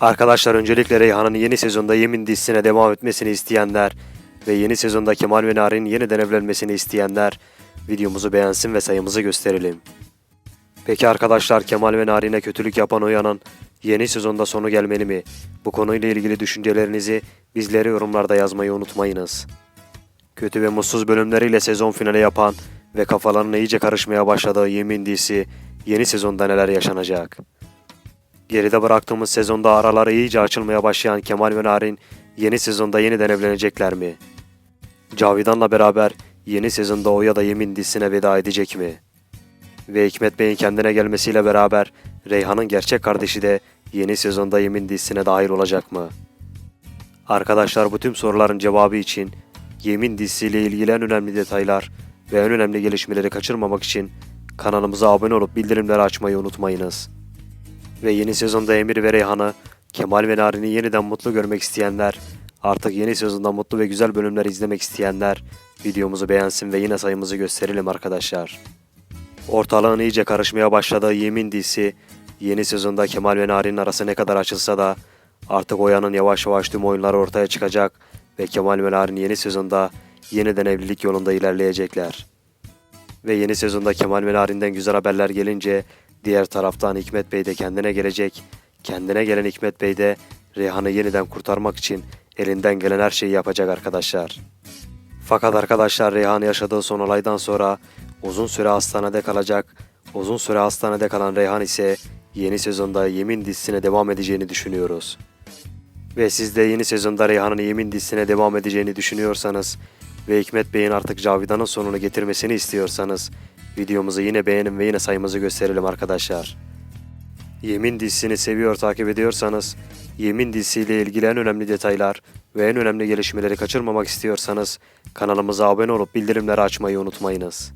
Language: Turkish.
Arkadaşlar öncelikle Reyhan'ın yeni sezonda Yemin dizisine devam etmesini isteyenler ve yeni sezonda Kemal ve Narin yeniden evlenmesini isteyenler videomuzu beğensin ve sayımızı gösterelim. Peki arkadaşlar Kemal ve Narin'e kötülük yapan Oyan'ın yeni sezonda sonu gelmeli mi? Bu konuyla ilgili düşüncelerinizi bizlere yorumlarda yazmayı unutmayınız. Kötü ve mutsuz bölümleriyle sezon finali yapan ve kafalarına iyice karışmaya başladığı Yemin dizisi yeni sezonda neler yaşanacak? Geride bıraktığımız sezonda araları iyice açılmaya başlayan Kemal ve Narin yeni sezonda yeniden evlenecekler mi? Cavidan'la beraber yeni sezonda Oya da Yemin dizisine veda edecek mi? Ve Hikmet Bey'in kendine gelmesiyle beraber Reyhan'ın gerçek kardeşi de yeni sezonda Yemin dizisine dahil olacak mı? Arkadaşlar bu tüm soruların cevabı için Yemin dizisiyle ilgili en önemli detaylar ve en önemli gelişmeleri kaçırmamak için kanalımıza abone olup bildirimleri açmayı unutmayınız. Ve yeni sezonda Emir ve Reyhan'ı, Kemal ve Narin'i yeniden mutlu görmek isteyenler, artık yeni sezonda mutlu ve güzel bölümler izlemek isteyenler videomuzu beğensin ve yine sayımızı gösterelim arkadaşlar. Ortalığın iyice karışmaya başladığı Yemin dizisi yeni sezonda Kemal ve Narin'in arası ne kadar açılsa da artık Oya'nın yavaş yavaş tüm oyunları ortaya çıkacak ve Kemal ve Narin yeni sezonda yeniden evlilik yolunda ilerleyecekler. Ve yeni sezonda Kemal ve Narin'den güzel haberler gelince diğer taraftan Hikmet Bey de kendine gelecek. Kendine gelen Hikmet Bey de Reyhan'ı yeniden kurtarmak için elinden gelen her şeyi yapacak arkadaşlar. Fakat arkadaşlar Reyhan yaşadığı son olaydan sonra uzun süre hastanede kalacak. Uzun süre hastanede kalan Reyhan ise yeni sezonda Yemin dizisine devam edeceğini düşünüyoruz. Ve siz de yeni sezonda Reyhan'ın Yemin dizisine devam edeceğini düşünüyorsanız ve Hikmet Bey'in artık Cavidan'ın sonunu getirmesini istiyorsanız videomuzu yine beğenin ve yine sayımızı gösterelim arkadaşlar. Yemin dizisini seviyor takip ediyorsanız Yemin dizisiyle ilgili en önemli detaylar ve en önemli gelişmeleri kaçırmamak istiyorsanız kanalımıza abone olup bildirimleri açmayı unutmayınız.